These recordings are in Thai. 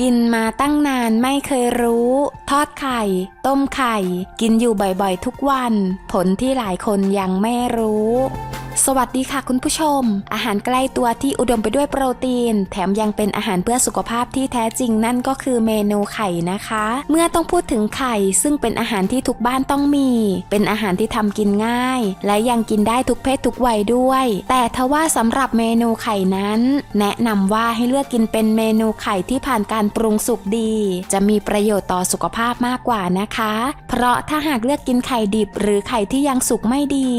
กินมาตั้งนานไม่เคยรู้ ทอดไข่ ต้มไข่ กินอยู่บ่อยๆทุกวัน ผลที่หลายคนยังไม่รู้ สวัสดีค่ะคุณผู้ชม อาหารใกล้ตัวที่อุดมไปด้วยโปรตีน แถมยังเป็นอาหารเพื่อสุขภาพที่แท้จริงนั่นก็คือเมนูไข่นะคะ เมื่อต้องพูดถึงไข่ซึ่งเป็นอาหารที่ทุกบ้านต้องมี เป็นอาหารที่ทำกินง่าย และยังกินได้ทุกเพศทุกวัยด้วย แต่ทว่าสำหรับเมนูไข่นั้น แนะนำว่าให้เลือกกินเป็นเมนูไข่ที่ผ่านการปรุงสุกดี จะมีประโยชน์ต่อสุขภาพมากกว่านะคะ เพราะถ้าหากเลือกกินไข่ดิบ หรือไข่ที่ยังสุกไม่ดี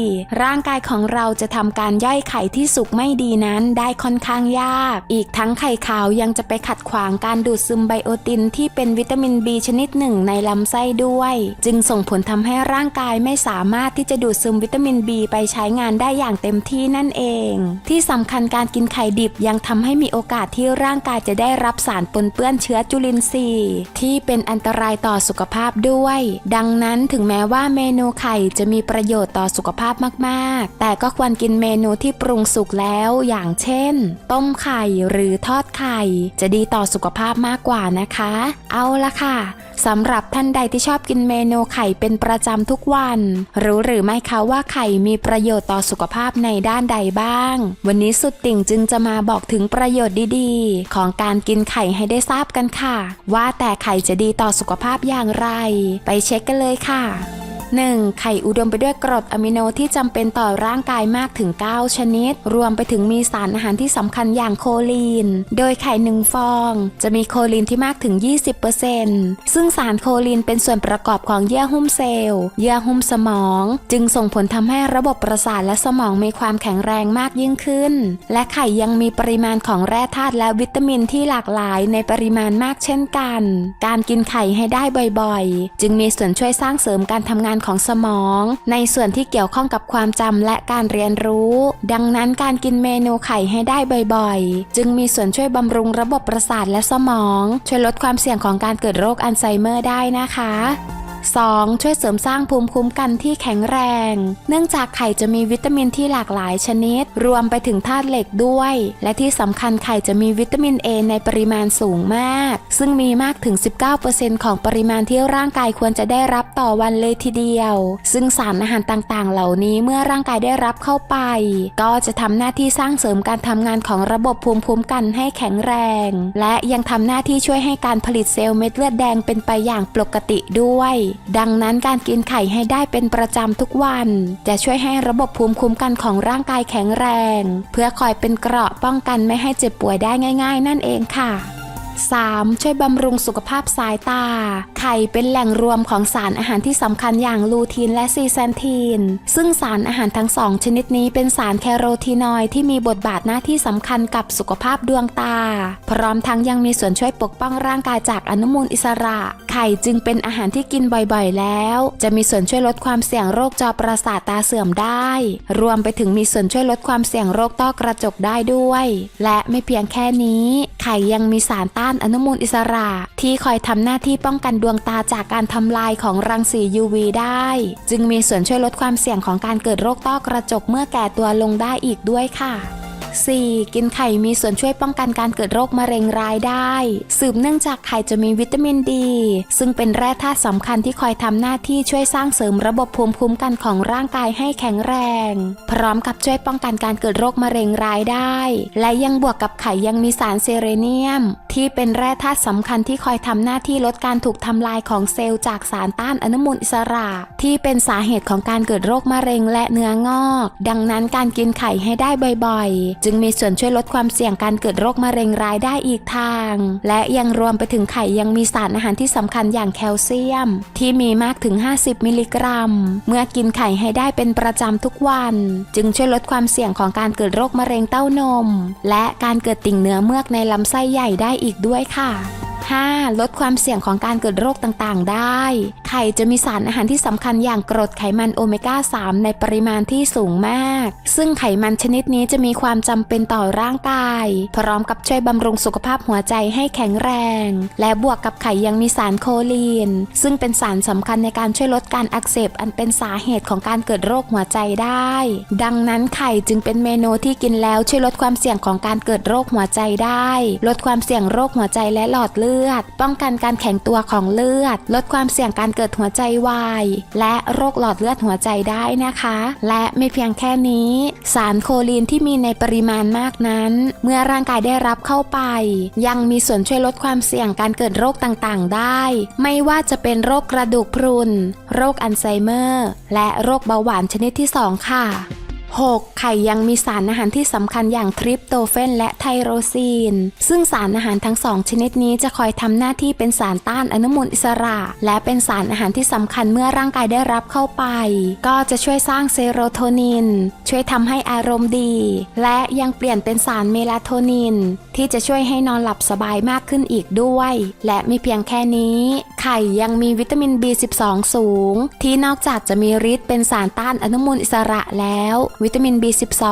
ร่างกายของเราจะจะทำการย่อยไข่ที่สุกไม่ดีนั้นได้ค่อนข้างยาก อีกทั้งไข่ขาวยังจะไปขัดขวางการดูดซึมไบโอตินที่เป็นวิตามิน B ชนิดหนึ่งในลำไส้ด้วย จึงส่งผลทำให้ร่างกายไม่สามารถที่จะดูดซึมวิตามิน B ไปใช้งานได้อย่างเต็มที่นั่นเอง ที่สำคัญการกินไข่ดิบยังทำให้มีโอกาสที่ร่างกายจะได้รับสารปนเปื้อนเชื้อจุลินทรีย์ที่เป็นอันตรายต่อสุขภาพด้วย ดังนั้นถึงแม้ว่าเมนูไข่จะมีประโยชน์ต่อสุขภาพมาก ๆ แต่ก็ควรกินเมนูที่ปรุงสุกแล้วอย่างเช่น ต้มไข่หรือทอดไข่ จะดีต่อสุขภาพมากกว่านะคะ เอาละค่ะสำหรับท่านใดที่ชอบกินเมนูไข่เป็นประจำทุกวัน รู้หรือไม่คะว่าไข่มีประโยชน์ต่อสุขภาพในด้านใดบ้าง วันนี้สุดติ่งจึงจะมาบอกถึงประโยชน์ดีๆ ของการกินไข่ให้ได้ทราบกันค่ะ ว่าแต่ไข่จะดีต่อสุขภาพอย่างไร ไปเช็คกันเลยค่ะ 1. ไข่อุดมไปด้วยกรดอะมิโนที่จำเป็นต่อร่างกายมากถึง 9 ชนิด รวมไปถึงมีสารอาหารที่สำคัญอย่างโคลีน โดยไข่หนึ่งฟอง จะมีโคลีนที่มากถึง 20%ซึ่งสารโคลีนเป็นส่วนประกอบของเยื่อหุ้มเซลล์ เยื่อหุ้มสมอง จึงส่งผลทำให้ระบบประสาทและสมองมีความแข็งแรงมากยิ่งขึ้น และไข่ยังมีปริมาณของแร่ธาตุและวิตามินที่หลากหลายในปริมาณมากเช่นกัน การกินไข่ให้ได้บ่อยๆ จึงมีส่วนช่วยสร้างเสริมการทำงานของสมอง ในส่วนที่เกี่ยวข้องกับความจำและการเรียนรู้ ดังนั้นการกินเมนูไข่ให้ได้บ่อยๆ จึงมีส่วนช่วยบำรุงระบบประสาทและสมอง ช่วยลดความเสี่ยงของการเกิดโรคอัลไซเมอร์ได้นะคะ 2. ช่วยเสริมสร้างภูมิคุ้มกันที่แข็งแรง เนื่องจากไข่จะมีวิตามินที่หลากหลายชนิด รวมไปถึงธาตุเหล็กด้วย และที่สำคัญไข่จะมีวิตามิน A ในปริมาณสูงมาก ซึ่งมีมากถึง 19%ของปริมาณที่ร่างกายควรจะได้รับต่อวันเลยทีเดียว ซึ่งสารอาหารต่างๆ เหล่านี้เมื่อร่างกายได้รับเข้าไป ก็จะทำหน้าที่สร้างเสริมการทำงานของระบบภูมิคุ้มกันให้แข็งแรง และยังทำหน้าที่ช่วยให้การผลิตเซลล์เม็ดเลือดแดงเป็นไปอย่างปกติด้วยดังนั้นการกินไข่ให้ได้เป็นประจำทุกวัน จะช่วยให้ระบบภูมิคุ้มกันของร่างกายแข็งแรง เพื่อคอยเป็นเกราะป้องกันไม่ให้เจ็บป่วยได้ง่าย ๆ นั่นเองค่ะ 3. ช่วยบำรุงสุขภาพสายตา ไข่เป็นแหล่งรวมของสารอาหารที่สำคัญอย่างลูทีนและซีแซนทีน ซึ่งสารอาหารทั้งสองชนิดนี้เป็นสารแคโรทีนอยที่มีบทบาทหน้าที่สำคัญกับสุขภาพดวงตา พร้อมทั้งยังมีส่วนช่วยปกป้องร่างกายจากอนุมูลอิสระ ไข่จึงเป็นอาหารที่กินบ่อยๆ แล้ว จะมีส่วนช่วยลดความเสี่ยงโรคจอประสาทตาเสื่อมได้ รวมไปถึงมีส่วนช่วยลดความเสี่ยงโรคต้อกระจกได้ด้วย และไม่เพียงแค่นี้ ไข่ยังมีสารต้านอนุมูลอิสระ ที่คอยทำหน้าที่ป้องกันดวงตาจากการทำลายของรังสี UV ได้ จึงมีส่วนช่วยลดความเสี่ยงของการเกิดโรคต้อกระจกเมื่อแก่ตัวลงได้อีกด้วยค่ะ 4. กินไข่มีส่วนช่วยป้องกันการเกิดโรคมะเร็งร้ายได้ สืบเนื่องจากไข่จะมีวิตามินดี ซึ่งเป็นแร่ธาตุสำคัญที่คอยทำหน้าที่ช่วยสร้างเสริมระบบภูมิคุ้มกันของร่างกายให้แข็งแรง พร้อมกับช่วยป้องกันการเกิดโรคมะเร็งร้ายได้ และยังบวกกับไข่ยังมีสารเซเรเนียม ที่เป็นแร่ธาตุสำคัญที่คอยทำหน้าที่ลดการถูกทำลายของเซลล์จากสารต้านอนุมูลอิสระ ที่เป็นสาเหตุของการเกิดโรคมะเร็งและเนื้องอก ดังนั้นการกินไข่ให้ได้บ่อยๆจึงมีส่วนช่วยลดความเสี่ยงการเกิดโรคมะเร็งร้ายได้อีกทาง และยังรวมไปถึงไข่ยังมีสารอาหารที่สำคัญอย่างแคลเซียม ที่มีมากถึง 50 มิลลิกรัม เมื่อกินไข่ให้ได้เป็นประจำทุกวัน จึงช่วยลดความเสี่ยงของการเกิดโรคมะเร็งเต้านม และการเกิดติ่งเนื้อเมือกในลำไส้ใหญ่ได้อีกด้วยค่ะ 5. ลดความเสี่ยงของการเกิดโรคต่างๆ ได้ ไข่จะมีสารอาหารที่สำคัญอย่างกรดไขมันโอเมก้า 3 ในปริมาณที่สูงมาก ซึ่งไขมันชนิดนี้จะมีความจำเป็นต่อร่างกาย พร้อมกับช่วยบำรุงสุขภาพหัวใจให้แข็งแรง และบวกกับไข่ยังมีสารโคลีน ซึ่งเป็นสารสำคัญในการช่วยลดการอักเสบอันเป็นสาเหตุของการเกิดโรคหัวใจได้ ดังนั้นไข่จึงเป็นเมนูที่กินแล้วช่วยลดความเสี่ยงของการเกิดโรคหัวใจได้ ลดความเสี่ยงโรคหัวใจและหลอดเลือดลือด ป้องกันการแข็งตัวของเลือด ลดความเสี่ยงการเกิดหัวใจวาย และโรคหลอดเลือดหัวใจได้นะคะ และไม่เพียงแค่นี้ สารโคลีนที่มีในปริมาณมากนั้น เมื่อร่างกายได้รับเข้าไป ยังมีส่วนช่วยลดความเสี่ยงการเกิดโรคต่างๆ ได้ ไม่ว่าจะเป็นโรคกระดูกพรุน โรคอัลไซเมอร์ และโรคเบาหวานชนิดที่ 2 ค่ะ 6. ไข่ยังมีสารอาหารที่สำคัญอย่างทริปโตเฟนและไทโรซีน ซึ่งสารอาหารทั้งสองชนิดนี้จะคอยทำหน้าที่เป็นสารต้านอนุมูลอิสระ และเป็นสารอาหารที่สำคัญเมื่อร่างกายได้รับเข้าไป ก็จะช่วยสร้างเซโรโทนิน ช่วยทำให้อารมณ์ดี และยังเปลี่ยนเป็นสารเมลาโทนิน ที่จะช่วยให้นอนหลับสบายมากขึ้นอีกด้วย และไม่เพียงแค่นี้ ไข่ยังมีวิตามิน B12 สูง ที่นอกจากจะมีฤทธิ์เป็นสารต้านอนุมูลอิสระแล้ววิตามิน B12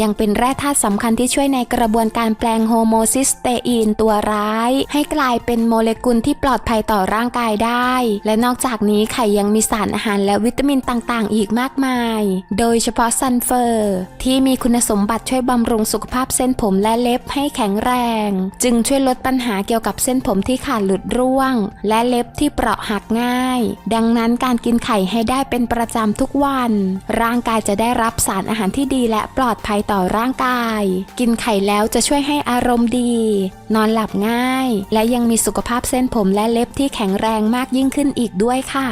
ยังเป็นแร่ธาตุสำคัญที่ช่วยในกระบวนการแปลงโฮโมซิสเตอีนตัวร้าย ให้กลายเป็นโมเลกุลที่ปลอดภัยต่อร่างกายได้ และนอกจากนี้ไข่ยังมีสารอาหารและวิตามินต่างๆ อีกมากมาย โดยเฉพาะซัลเฟอร์ ที่มีคุณสมบัติช่วยบำรุงสุขภาพเส้นผมและเล็บให้แข็งแรง จึงช่วยลดปัญหาเกี่ยวกับเส้นผมที่ขาดหลุดร่วง และเล็บที่เปราะหักง่าย ดังนั้นการกินไข่ให้ได้เป็นประจำทุกวัน ร่างกายจะได้รับสารอาหารที่ดีและปลอดภัยต่อร่างกาย กินไข่แล้วจะช่วยให้อารมณ์ดี นอนหลับง่าย และยังมีสุขภาพเส้นผมและเล็บที่แข็งแรงมากยิ่งขึ้นอีกด้วยค่ะ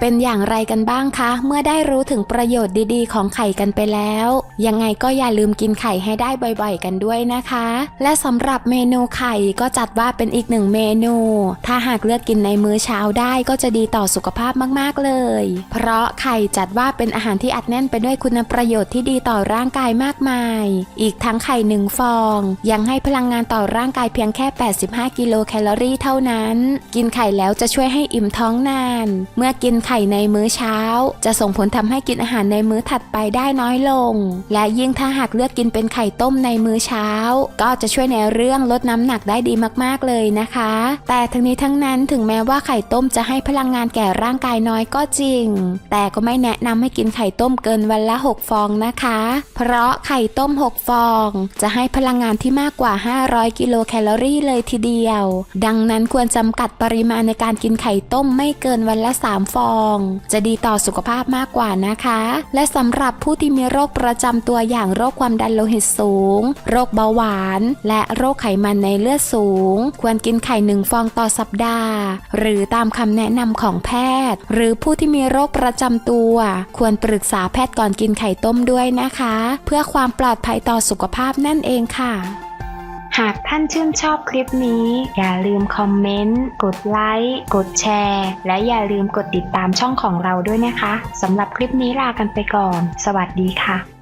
เป็นอย่างไรกันบ้างคะ เมื่อได้รู้ถึงประโยชน์ดีๆ ของไข่กันไปแล้ว ยังไงก็อย่าลืมกินไข่ให้ได้บ่อยๆ กันด้วยนะคะ และสำหรับเมนูไข่ก็จัดว่าเป็นอีกหนึ่งเมนู ถ้าหากเลือกกินในมื้อเช้าได้ก็จะดีต่อสุขภาพมากๆเลย เพราะไข่จัดว่าเป็นอาหารที่อัดแน่นไปด้วยคุณประโยชน์ที่ดีต่อร่างกายมากมาย อีกทั้งไข่หนึ่งฟอง ยังให้พลังงานต่อร่างกายเพียงแค่ 85 กิโลแคลอรี่เท่านั้น กินไข่แล้วจะช่วยให้อิ่มท้องนาน เมื่อกินไข่ในมื้อเช้า จะส่งผลทำให้กินอาหารในมื้อถัดไปได้น้อยลงและยิ่งถ้าหากเลือกกินเป็นไข่ต้มในมื้อเช้า ก็จะช่วยในเรื่องลดน้ำหนักได้ดีมากๆเลยนะคะ แต่ทั้งนี้ทั้งนั้นถึงแม้ว่าไข่ต้มจะให้พลังงานแก่ร่างกายน้อยก็จริง แต่ก็ไม่แนะนำให้กินไข่ต้มเกินวันละ 6 ฟองนะคะ เพราะไข่ต้ม 6 ฟอง จะให้พลังงานที่มากกว่า 500 กิโลแคลอรี่เลยทีเดียว ดังนั้นควรจำกัดปริมาณในการกินไข่ต้มไม่เกินวันละ 3 ฟอง จะดีต่อสุขภาพมากกว่านะคะ และสำหรับผู้ที่มีโรคประจำตัวอย่างโรคความดันโลหิตสูง โรคเบาหวาน และโรคไขมันในเลือดสูง ควรกินไข่หนึ่งฟองต่อสัปดาห์ หรือตามคำแนะนำของแพทย์ หรือผู้ที่มีโรคประจำตัว ควรปรึกษาแพทย์ก่อนกินไข่ต้มด้วยนะคะ เพื่อความปลอดภัยต่อสุขภาพนั่นเองค่ะหากท่านชื่นชอบคลิปนี้ อย่าลืมคอมเมนต์ กดไลค์ กดแชร์ และอย่าลืมกดติดตามช่องของเราด้วยนะคะ สำหรับคลิปนี้ลากันไปก่อน สวัสดีค่ะ